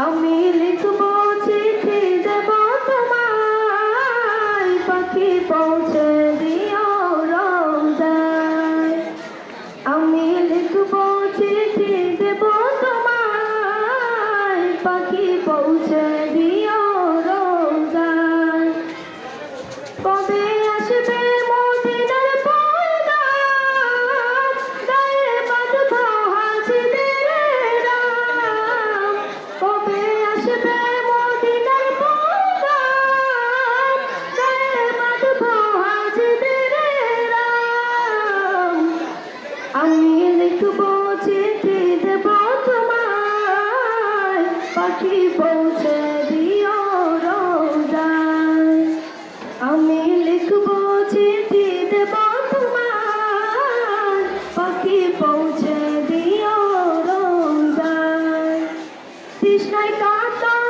আমি লিখব চিঠি দেব তোমায় পাখি পৌঁছে দিও রমজান। আমি লিখব চিঠি দেব তোমায় পাখি পৌঁছে দিও আমি লিখব চিঠি দেব তোমায়। পাখি পৌঁছে দিও আমি লিখব চিঠি দেব তোমার পাখি পৌঁছে দিও রোজায় তৃষ্ণায় কাতর